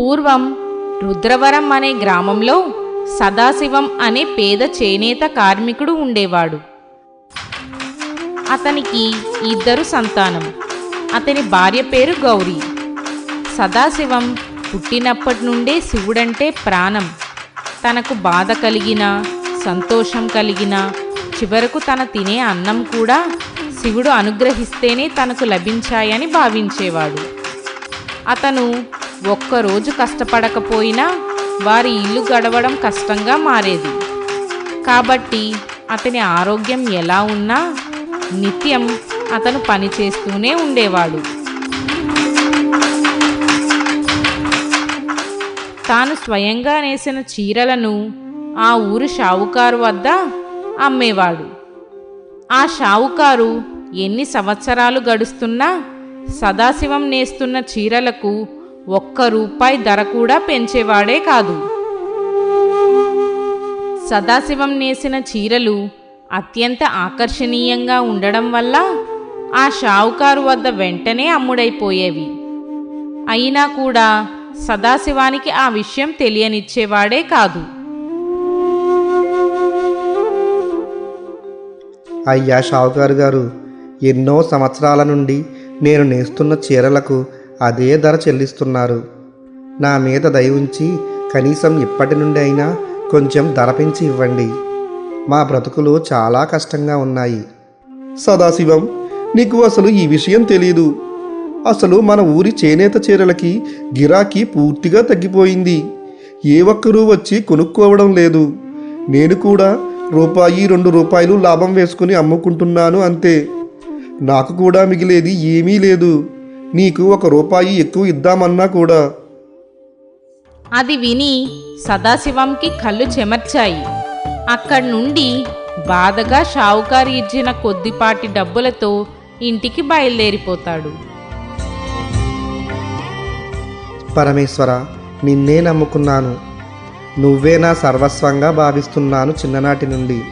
పూర్వం రుద్రవరం అనే గ్రామంలో సదాశివం అనే పేద చేనేత కార్మికుడు ఉండేవాడు. అతనికి ఇద్దరు సంతానం. అతని భార్య పేరు గౌరీ. సదాశివం పుట్టినప్పటి నుండే శివుడంటే ప్రాణం. తనకు బాధ కలిగిన సంతోషం కలిగిన చివరకు తన తినే అన్నం కూడా శివుడు అనుగ్రహిస్తేనే తనకు లభించాయని భావించేవాడు. అతను ఒక్కరోజు కష్టపడకపోయినా వారి ఇల్లు గడవడం కష్టంగా మారేది. కాబట్టి అతని ఆరోగ్యం ఎలా ఉన్నా నిత్యం అతను పనిచేస్తూనే ఉండేవాడు. తాను స్వయంగా నేసిన చీరలను ఆ ఊరు షావుకారు వద్ద అమ్మేవాడు. ఆ షావుకారు ఎన్ని సంవత్సరాలు గడుస్తున్నా సదాశివం నేస్తున్న చీరలకు ఒక్క రూపాయి ధర కూడా పెంచేవాడే కాదు. సదాశివం నేసిన చీరలు అత్యంత ఆకర్షణీయంగా ఉండడం వల్ల ఆ షావుకారు వద్ద వెంటనే అమ్ముడైపోయేవి. అయినా కూడా సదాశివానికి ఆ విషయం తెలియనిచ్చేవాడే కాదు. అయ్యా షావుకారు గారు ఎన్నో సంవత్సరాల నుండి నేను నేస్తున్న చీరలకు అదే ధర చెల్లిస్తున్నారు. నా మీద దయ ఉంచి కనీసం ఇప్పటి నుండి అయినా కొంచెం ధర పెంచి ఇవ్వండి. మా బ్రతుకులు చాలా కష్టంగా ఉన్నాయి. సదాశివం నీకు అసలు ఈ విషయం తెలియదు అసలు మన ఊరి చేనేత చీరలకి గిరాకీ పూర్తిగా తగ్గిపోయింది. ఏ ఒక్కరూ వచ్చి కొనుక్కోవడం లేదు. నేను కూడా రూపాయి రెండు రూపాయలు లాభం వేసుకుని అమ్ముకుంటున్నాను అంతే. నాకు కూడా మిగిలేది ఏమీ లేదు. నీకు ఒక రూపాయి ఎక్కువ ఇద్దామన్నా కూడా. అది విని సదాశివంకి కళ్ళు చెమర్చాయి. అక్కడి నుండి బాధగా షావుకారు ఇచ్చిన కొద్దిపాటి డబ్బులతో ఇంటికి బయలుదేరిపోతాడు. పరమేశ్వర నిన్నే నమ్ముకున్నాను. నువ్వే నా సర్వస్వంగా భావిస్తున్నాను చిన్ననాటి నుండి.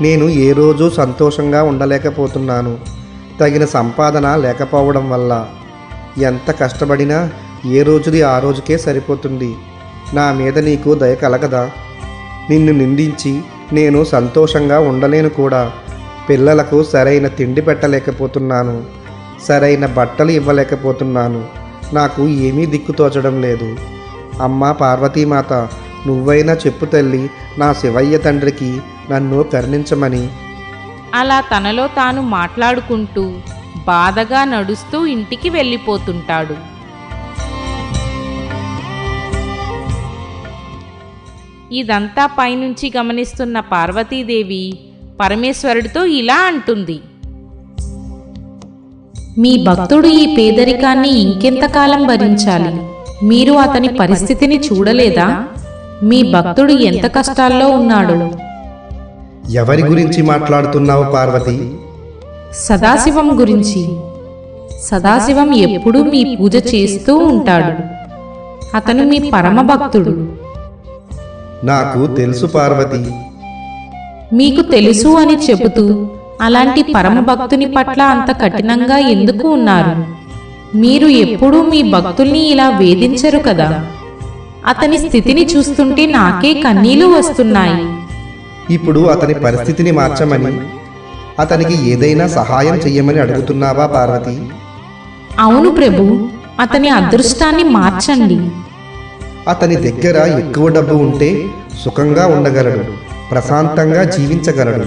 నేను ఏ రోజు సంతోషంగా ఉండలేకపోతున్నాను. తగిన సంపాదన లేకపోవడం వల్ల. ఎంత కష్టపడినా ఏ రోజుది ఆ రోజుకే సరిపోతుంది. నా మీద నీకు దయ కలగదా? నిన్ను నిందించి నేను సంతోషంగా ఉండలేను కూడా. పిల్లలకు సరైన తిండి పెట్టలేకపోతున్నాను. సరైన బట్టలు ఇవ్వలేకపోతున్నాను. నాకు ఏమీ దిక్కు తోచడం లేదు. అమ్మ పార్వతీమాత నువ్వైనా చెప్పు తల్లి నా శివయ్య తండ్రికి నన్ను కరుణించమని. అలా తనలో తాను మాట్లాడుకుంటూ బాధగా నడుస్తూ ఇంటికి వెళ్ళిపోతుంటాడు. ఇదంతా పైనుంచి గమనిస్తున్న పార్వతీదేవి పరమేశ్వరుడితో ఇలా అంటుంది. మీ భక్తుడు ఈ పేదరికాన్ని ఇంకెంతకాలం భరించాలి? మీరు అతని పరిస్థితిని చూడలేదా? మీ భక్తుడు ఎంత కష్టాల్లో ఉన్నాడు? ఎవరి గురించి మాట్లాడుతున్నావు పార్వతి? సదాశివం గురించి. సదాశివం ఎప్పుడూ మీ పూజ చేస్తూ ఉంటాడు. అతను మీ పరమ భక్తుడు నాకు తెలుసు పార్వతి. మీకు తెలుసు అని చెబుతూ అలాంటి పరమ భక్తుని పట్ల అంత కఠినంగా ఎందుకు ఉన్నారు? మీరు ఎప్పుడూ మీ భక్తుల్ని ఇలా వేధించరు కదా. అతని స్థితిని చూస్తుంటే నాకే కన్నీళ్ళు వస్తున్నాయి. ఇప్పుడు అతని పరిస్థితిని మార్చమని అతనికి ఏదైనా సహాయం చెయ్యమని అడుగుతున్నావా పార్వతి? అవును ప్రభు. అతని అదృష్టాన్ని మార్చండి. అతని దగ్గర ఎక్కువ డబ్బు ఉంటే సుఖంగా ఉండగలడు ప్రశాంతంగా జీవించగలడు.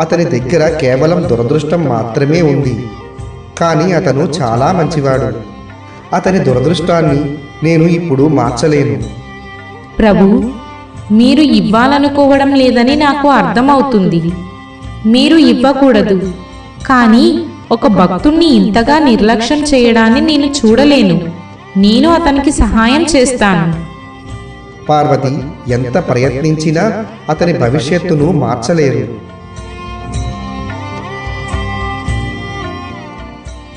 అతని దగ్గర కేవలం దురదృష్టం మాత్రమే ఉంది. కానీ అతను చాలా మంచివాడు. అతని దురదృష్టాన్ని నేను ఇప్పుడు మార్చలేను. ప్రభు మీరు ఇవ్వాలనుకోవడం లేదని నాకు అర్థమవుతుంది. మీరు ఇవ్వకూడదు. కానీ ఒక భక్తుణ్ణి ఇంతగా నిర్లక్ష్యం చేయడాన్ని నేను చూడలేను. నేను అతనికి సహాయం చేస్తాను. పార్వతి ఎంత ప్రయత్నించినా అతని భవిష్యత్తును మార్చలేరు.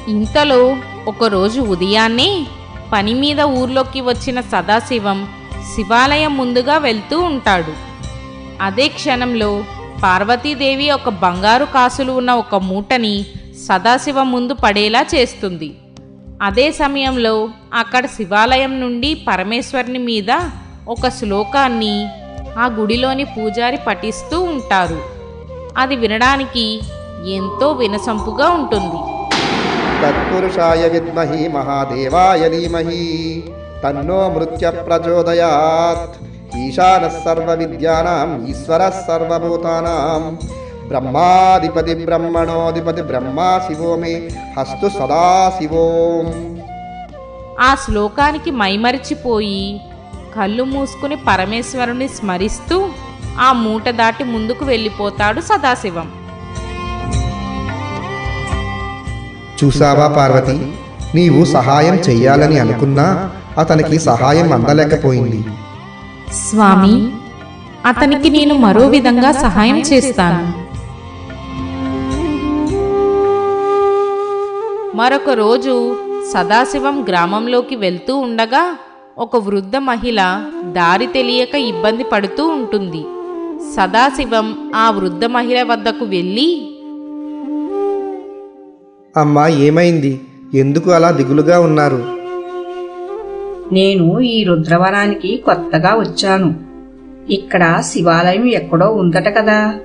ఇంతలో ఒకరోజు ఉదయాన్నే పని మీద ఊర్లోకి వచ్చిన సదాశివం శివాలయం ముందుగా వెళ్తూ ఉంటాడు. అదే క్షణంలో పార్వతీదేవి ఒక బంగారు కాసులు ఉన్న ఒక మూటని సదాశివం ముందు పడేలా చేస్తుంది. అదే సమయంలో అక్కడ శివాలయం నుండి పరమేశ్వరుని మీద ఒక శ్లోకాన్ని ఆ గుడిలోని పూజారి పఠిస్తూ ఉంటారు. అది వినడానికి ఎంతో వినసంపుగా ఉంటుంది. తత్పురుషాయ విద్మహి మహాదేవాయ ధీమహి తన్నో మృత్య ప్రచోదయాత్ ఈశాన సర్వ విద్యానాం ఈశ్వర సర్వభూతానాం బ్రహ్మాధిపతి బ్రహ్మణోధిపతి బ్రహ్మా శివో మే హస్తు సదా శివోం ఆ శ్లోకానికి మైమరిచిపోయి కళ్ళు మూసుకుని పరమేశ్వరుని స్మరిస్తూ ఆ మూట దాటి ముందుకు వెళ్ళిపోతాడు సదాశివం. చూసావా పార్వతి? నీవు సహాయం చెయ్యాలని అనుకున్నా అతనికి సహాయం అందలేకపోయింది. స్వామి అతనికి నేను మరో విధంగా సహాయం చేస్తాను. మరొక రోజు సదాశివం గ్రామంలోకి వెళ్తూ ఉండగా ఒక వృద్ధ మహిళ దారి తెలియక ఇబ్బంది పడుతూ ఉంటుంది. సదాశివం ఆ వృద్ధ మహిళ వద్దకు వెళ్ళి అమ్మా ఏమైంది? ఎందుకు అలా దిగులుగా ఉన్నారు? నేను ఈ రుద్రవనానికి కొత్తగా వచ్చాను. ఇక్కడ శివాలయం ఎక్కడో ఉందట కదా.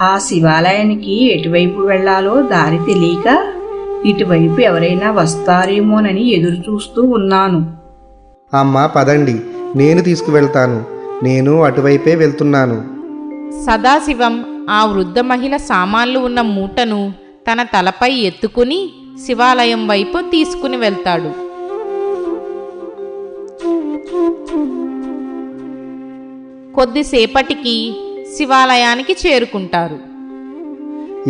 ఆ శివాలయానికి ఎటువైపు వెళ్ళాలో దారి తెలియక ఇటువైపు ఎవరైనా వస్తారేమోనని ఎదురు చూస్తూ ఉన్నాను. అమ్మా పదండి. నేను తీసుకువెళ్తాను. నేను అటువైపే వెళ్తున్నాను. సదాశివం ఆ వృద్ధ మహిళ సామాన్లు ఉన్న మూటను తన తలపై ఎత్తుకుని శివాలయం వైపు తీసుకుని వెళ్తాడు. కొద్దిసేపటికి శివాలయానికి చేరుకుంటారు.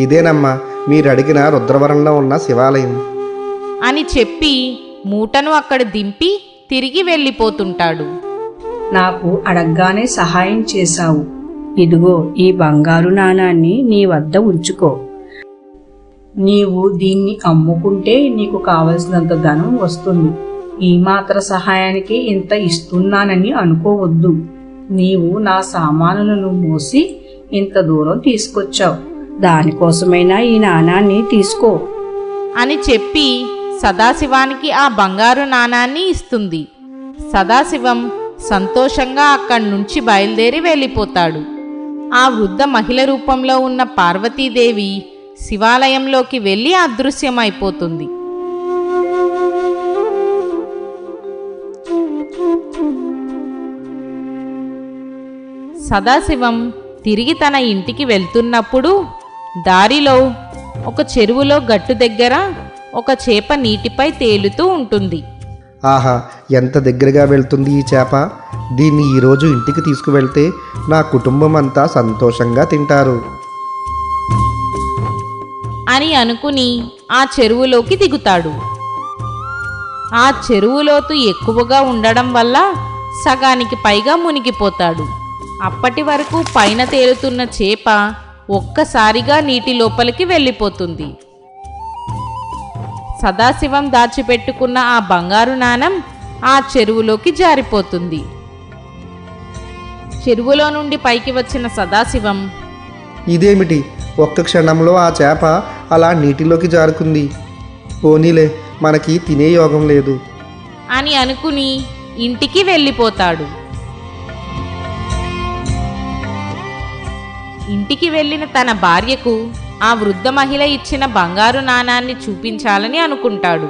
ఇదేనమ్మా మీరు అడిగిన రుద్రవరంలో ఉన్న శివాలయం. అని చెప్పి మూటను అక్కడ దింపి తిరిగి వెళ్ళిపోతుంటాడు. నాకు అడగ్గానే సహాయం చేశావు. ఇదిగో ఈ బంగారు నాణాన్ని నీ వద్ద ఉంచుకో. నీవు దీన్ని అమ్ముకుంటే నీకు కావలసినంత ధనం వస్తుంది. ఈ మాత్ర సహాయానికి ఇంత ఇస్తున్నానని అనుకోవద్దు. నీవు నా సామానులను మోసి ఇంత దూరం తీసుకొచ్చావు. దానికోసమైనా ఈ నాణాన్ని తీసుకో. అని చెప్పి సదాశివానికి ఆ బంగారు నాణాన్ని ఇస్తుంది. సదాశివం సంతోషంగా అక్కడి నుంచి బయలుదేరి వెళ్ళిపోతాడు. ఆ వృద్ధ మహిళ రూపంలో ఉన్న పార్వతీదేవి శివాలయంలోకి వెళ్ళి అదృశ్యమైపోతుంది. సదాశివం తిరిగి తన ఇంటికి వెళ్తున్నప్పుడు దారిలో ఒక చెరువులో గట్టు దగ్గర ఒక చేప నీటిపై తేలుతూ ఉంటుంది. ఆహా ఎంత దగ్గరగా వెళ్తుంది ఈ చేప? దీన్ని ఈరోజు ఇంటికి తీసుకువెళ్తే నా కుటుంబం అంతా సంతోషంగా తింటారు. అని అనుకుని ఆ చెరువులోకి దిగుతాడు. ఆ చెరువులోతు ఎక్కువగా ఉండడం వల్ల సగానికి పైగా మునిగిపోతాడు. అప్పటి వరకు పైన తేలుతున్న చేప ఒక్కసారిగా నీటి లోపలికి వెళ్ళిపోతుంది. సదాశివం దాచిపెట్టుకున్న ఆ బంగారు నాణం ఆ చెరువులోకి జారిపోతుంది. చెరువులో నుండి పైకి వచ్చిన సదాశివం ఇదేమిటి? ఒక్క క్షణంలో ఆ చేప అలా నీటిలోకి జారుకుంది. పోనీలే మనకి తినే యోగం లేదు. అని అనుకుని ఇంటికి వెళ్ళిపోతాడు. ఇంటికి వెళ్ళిన తన భార్యకు ఆ వృద్ధ మహిళ ఇచ్చిన బంగారు నాణాన్ని చూపించాలని అనుకుంటాడు.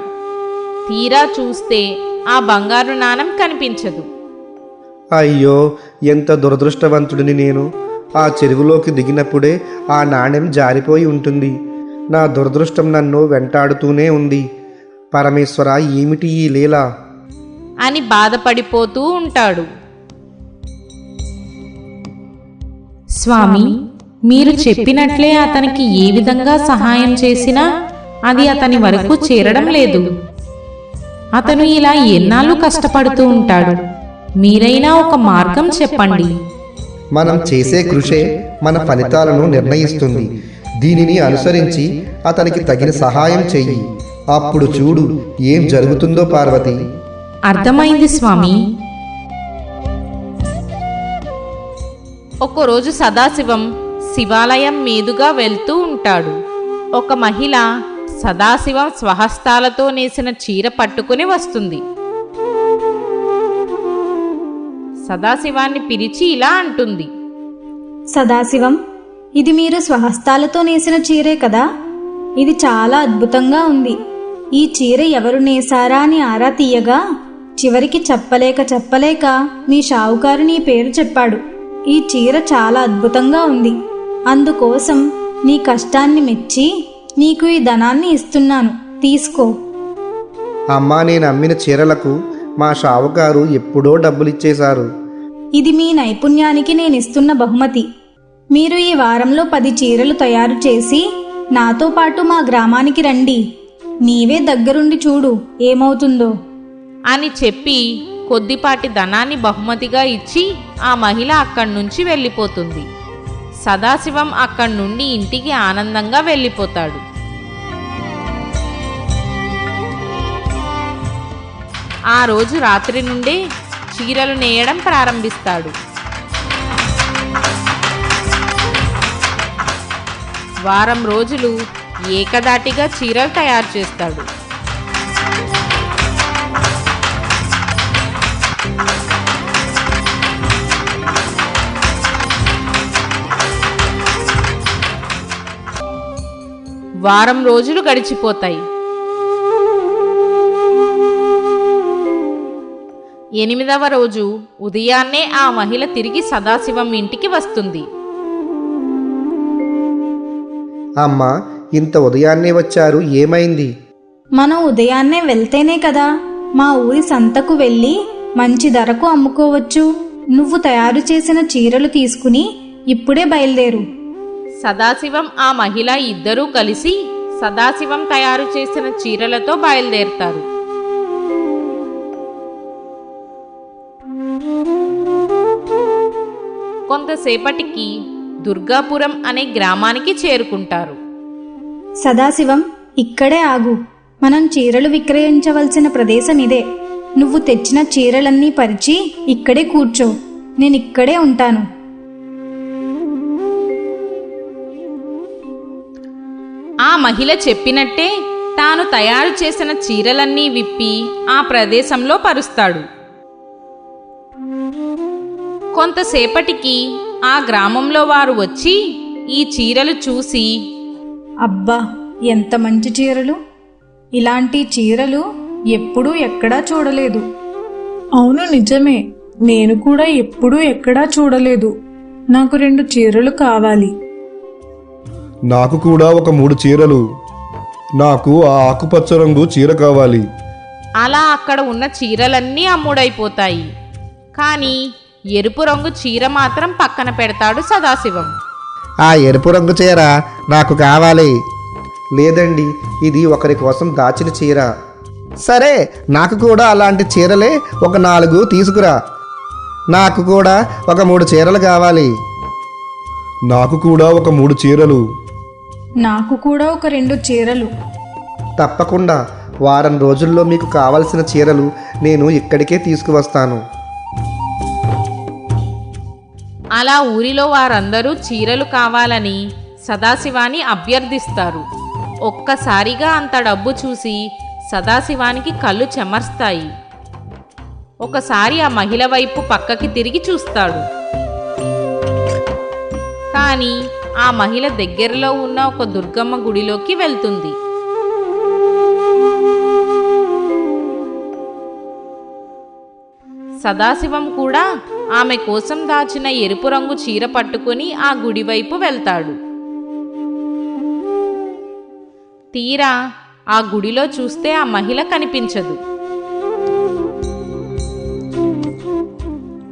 తీరా చూస్తే ఆ బంగారు నాణం కనిపించదు. అయ్యో ఎంత దురదృష్టవంతుడిని నేను. ఆ చెరువులోకి దిగినప్పుడే ఆ నాణెం జారిపోయి ఉంటుంది. నా దురదృష్టం నన్ను వెంటాడుతూనే ఉంది. పరమేశ్వర ఏమిటి ఈ లీల? అని బాధపడిపోతూ ఉంటాడు. స్వామి మీరు చెప్పినట్లే అతనికి ఏ విధంగా సహాయం చేసినా అది అతని వరకు చేరడం లేదు. అతను ఇలా ఎన్నాళ్ళు కష్టపడుతూ ఉంటాడు. మీరైనా ఒక మార్గం చెప్పండి. మనం చేసే కృషే మన ఫలితాలను నిర్ణయిస్తుంది. దీనిని అనుసరించి అతనికి తగిన సహాయం చెయ్యి. అప్పుడు చూడు ఏం జరుగుతుందో పార్వతి. అర్థమైంది స్వామి. ఒకరోజు సదాశివం శివాలయం మీదుగా వెళ్తూ ఉంటాడు. ఒక మహిళ సదాశివం స్వహస్తాలతో నేసిన చీర పట్టుకుని వస్తుంది. సదాశివాన్ని పిలిచి ఇలా అంటుంది. సదాశివం ఇది మీరు స్వహస్తాలతో నేసిన చీరే కదా? ఇది చాలా అద్భుతంగా ఉంది. ఈ చీర ఎవరు నేసారా అని ఆరా తీయగా చివరికి చెప్పలేక చెప్పలేక మీ షావుకారు నీ పేరు చెప్పాడు. ఈ చీర చాలా అద్భుతంగా ఉంది. అందుకోసం నీ కష్టాన్ని మెచ్చి నీకు ఈ ధనాన్ని ఇస్తున్నాను. తీసుకో. అమ్మా నేను అమ్మిన చీరలకు మా షావుకారు ఎప్పుడో డబ్బులిచ్చేశారు. ఇది మీ నైపుణ్యానికి నేను ఇస్తున్న బహుమతి. మీరు ఈ వారంలో పది చీరలు తయారు చేసి నాతో పాటు మా గ్రామానికి రండి. నీవే దగ్గరుండి చూడు ఏమవుతుందో. అని చెప్పి కొద్దిపాటి ధనాన్ని బహుమతిగా ఇచ్చి ఆ మహిళ అక్కడి నుంచి వెళ్ళిపోతుంది. సదాశివం అక్కడి నుండి ఇంటికి ఆనందంగా వెళ్ళిపోతాడు. ఆ రోజు రాత్రి నుండే చీరలు నేయడం ప్రారంభిస్తాడు. వారం రోజులు ఏకదాటిగా చీరలు తయారు చేస్తాడు. వారం రోజులు గడిచిపోతాయి. ఎనిమిదవ రోజు ఉదయాన్నే ఆ మహిళ తిరిగి సదాశివం ఇంటికి వస్తుంది. అమ్మా ఇంత ఉదయాన్నే వచ్చారు ఏమైంది? మనం ఉదయాన్నే వెళ్తేనే కదా మా ఊరి సంతకు వెళ్ళి మంచి ధరకు అమ్ముకోవచ్చు. నువ్వు తయారు చేసిన చీరలు తీసుకుని ఇప్పుడే బయలుదేరు. సదాశివం ఆ మహిళ ఇద్దరూ కలిసి సదాశివం తయారు చేసిన చీరలతో బయలుదేరుతారు. కొంతసేపటికి దుర్గాపురం అనే గ్రామానికి చేరుకుంటారు. సదాశివం ఇక్కడే ఆగు. మనం చీరలు విక్రయించవలసిన ప్రదేశం ఇదే. నువ్వు తెచ్చిన చీరలన్నీ పరిచి ఇక్కడే కూర్చో. నేను ఇక్కడే ఉంటాను. మహిళ చెప్పినట్టే తాను తయారు చేసిన చీరలన్నీ విప్పి ఆ ప్రదేశంలో పరుస్తాడు. కొంతసేపటికి ఆ గ్రామంలో వారు వచ్చి ఈ చీరలు చూసి అబ్బా ఎంత మంచి చీరలు. ఇలాంటి చీరలు ఎప్పుడూ ఎక్కడా చూడలేదు. అవును నిజమే. నేను కూడా ఎప్పుడూ ఎక్కడా చూడలేదు. నాకు రెండు చీరలు కావాలి. నాకు కూడా ఒక మూడు చీరలు. నాకు ఆ ఆకుపచ్చ రంగు చీర కావాలి. అలా అక్కడ ఉన్న చీరలన్నీ అమ్ముడైపోతాయి. కానీ ఎరుపు రంగు చీర మాత్రం పక్కన పెడతాడు సదాశివం. ఆ ఎరుపు రంగు చీర నాకు కావాలి. లేదండి ఇది ఒకరి కోసం దాచిన చీర. సరే నాకు కూడా అలాంటి చీరలే ఒక నాలుగు తీసుకురా. నాకు కూడా ఒక మూడు చీరలు కావాలి. నాకు కూడా ఒక మూడు చీరలు. నాకు కూడా ఒక రెండు చీరలు. తప్పకుండా. వారం రోజుల్లో మీకు కావలసిన చీరలు నేను ఇక్కడికే తీసుకువస్తాను. అలా ఊరిలో వారందరూ చీరలు కావాలని సదాశివాని అభ్యర్థిస్తారు. ఒక్కసారిగా అంత డబ్బు చూసి సదాశివానికి కళ్ళు చెమర్స్తాయి. ఒకసారి ఆ మహిళ వైపు పక్కకి తిరిగి చూస్తాడు. కానీ ఆ మహిళ దగ్గరలో ఉన్న ఒక దుర్గమ్మ గుడిలోకి వెళ్తుంది. సదాశివం కూడా ఆమె కోసం దాచిన ఎరుపు రంగు చీర పట్టుకుని ఆ గుడివైపు వెళ్తాడు. తీరా ఆ గుడిలో చూస్తే ఆ మహిళ కనిపించదు.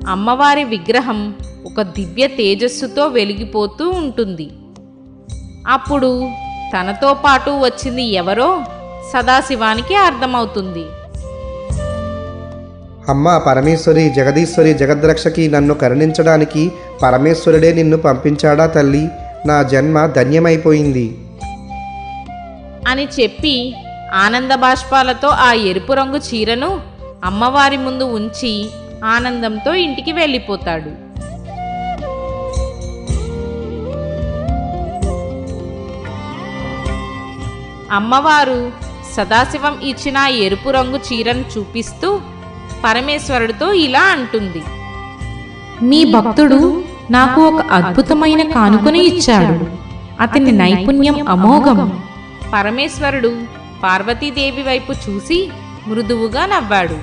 అమ్మవారి విగ్రహం ఒక దివ్య తేజస్సుతో వెలిగిపోతూ ఉంటుంది. అప్పుడు తనతో పాటు వచ్చింది ఎవరో సదాశివానికి అర్థమవుతుంది. అమ్మ పరమేశ్వరి జగదీశ్వరి జగద్రక్షకి నన్ను కరుణించడానికి పరమేశ్వరుడే నిన్ను పంపించాడా తల్లి? నా జన్మ ధన్యమైపోయింది. అని చెప్పి ఆనంద బాష్పాలతో ఆ ఎరుపు రంగు చీరను అమ్మవారి ముందు ఉంచి ఆనందంతో ఇంటికి వెళ్ళిపోతాడు. అమ్మవారు సదాశివం ఇచ్చిన ఆ ఎరుపు రంగు చీరను చూపిస్తూ పరమేశ్వరుడితో ఇలా అంటుంది. మీ భక్తుడు నాకు ఒక అద్భుతమైన కానుకను ఇచ్చాడు. అతని నైపుణ్యం అమోఘం. పరమేశ్వరుడు పార్వతీదేవి వైపు చూసి మృదువుగా నవ్వాడు.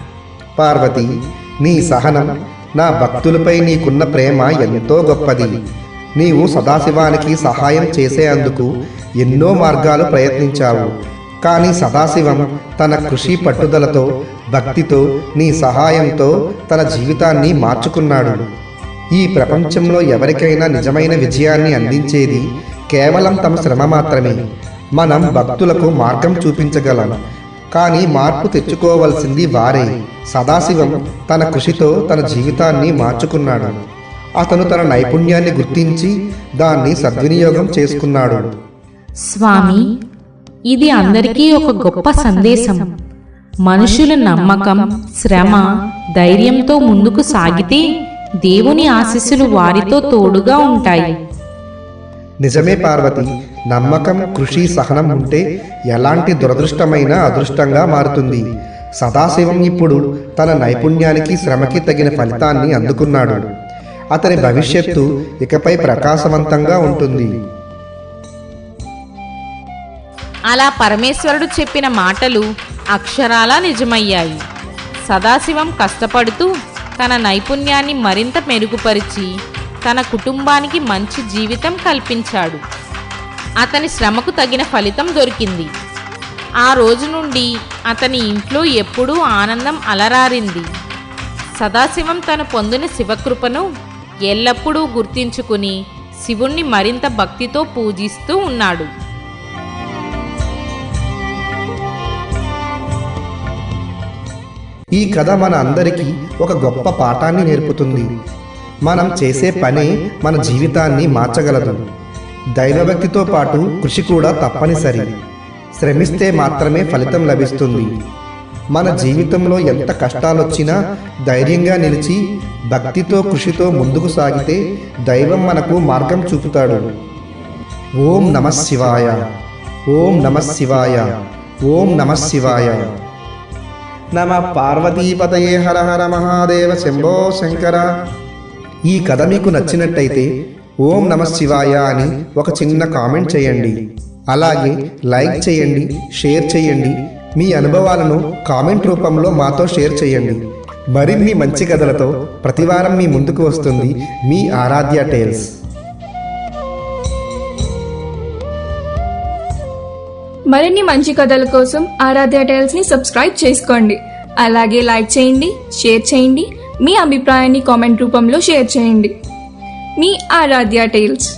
పార్వతి నీ సహనం నా భక్తులపై నీకున్న ప్రేమ ఎంతో గొప్పది. నీవు సదాశివానికి సహాయం చేసేందుకు ఎన్నో మార్గాలు ప్రయత్నించావు. కానీ సదాశివం తన కృషి పట్టుదలతో భక్తితో నీ సహాయంతో తన జీవితాన్ని మార్చుకున్నాడు. ఈ ప్రపంచంలో ఎవరికైనా నిజమైన విజయాన్ని అందించేది కేవలం తమ శ్రమ మాత్రమే. మనం భక్తులకు మార్గం చూపించగలం. కానీ మార్పు తెచ్చుకోవలసింది వారే. సదాశివం తన కృషితో తన జీవితాన్ని మార్చుకున్నాడు. అతను తన నైపుణ్యాన్ని గుర్తించి దాన్ని సద్వినియోగం చేసుకున్నాడు. స్వామి ఇది అందరికీ ఒక గొప్ప సందేశం. మనుషుల నమ్మకం శ్రమ ధైర్యంతో ముందుకు సాగితే దేవుని ఆశీస్సులు వారితో తోడుగా ఉంటాయి. నిజమే పార్వతి నమ్మకం కృషి సహనం ఉంటే ఎలాంటి దురదృష్టమైన అదృష్టంగా మారుతుంది. సదాశివం ఇప్పుడు తన నైపుణ్యానికి శ్రమకి తగిన ఫలితాన్ని అందుకున్నాడు. అతని భవిష్యత్తు ఇకపై ప్రకాశవంతంగా ఉంటుంది. అలా పరమేశ్వరుడు చెప్పిన మాటలు అక్షరాలా నిజమయ్యాయి. సదాశివం కష్టపడుతూ తన నైపుణ్యాన్ని మరింత మెరుగుపరిచి తన కుటుంబానికి మంచి జీవితం కల్పించాడు. అతని శ్రమకు తగిన ఫలితం దొరికింది. ఆ రోజు నుండి అతని ఇంట్లో ఎప్పుడూ ఆనందం అలరారింది. సదాశివం తను పొందిన శివకృపను ఎల్లప్పుడూ గుర్తించుకుని శివుణ్ణి మరింత భక్తితో పూజిస్తూ ఉన్నాడు. ఈ కథ మన అందరికీ ఒక గొప్ప పాఠాన్ని నేర్పుతుంది. మనం చేసే పనే మన జీవితాన్ని మార్చగలదు. దైవభక్తితో పాటు కృషి కూడా తప్పనిసరి. శ్రమిస్తే మాత్రమే ఫలితం లభిస్తుంది. మన జీవితంలో ఎంత కష్టాలొచ్చినా ధైర్యంగా నిలిచి భక్తితో కృషితో ముందుకు సాగితే దైవం మనకు మార్గం చూపుతాడు. ఓం నమ శివాయ. ఓం నమ శివాయ. ఓం నమ శివాయ. నమ పార్వతీపతయే హర హర మహాదేవ శంభో శంకర. ఈ కథ మీకు నచ్చినట్టయితే ఓం నమ శివాయ అని ఒక చిన్న కామెంట్ చేయండి. అలాగే లైక్ చేయండి షేర్ చేయండి. మీ అనుభవాలను కామెంట్ రూపంలో మాతో షేర్ చేయండి. మరిన్ని మంచి కథలతో ప్రతివారం మీ ముందుకు వస్తుంది మీ ఆరాధ్య టేల్స్. మరిన్ని మంచి కథల కోసం ఆరాధ్య టైల్స్ని సబ్స్క్రైబ్ చేసుకోండి. అలాగే లైక్ చేయండి షేర్ చేయండి. మీ అభిప్రాయాన్ని కామెంట్ రూపంలో షేర్ చేయండి. మీ ఆరాధ్య టైల్స్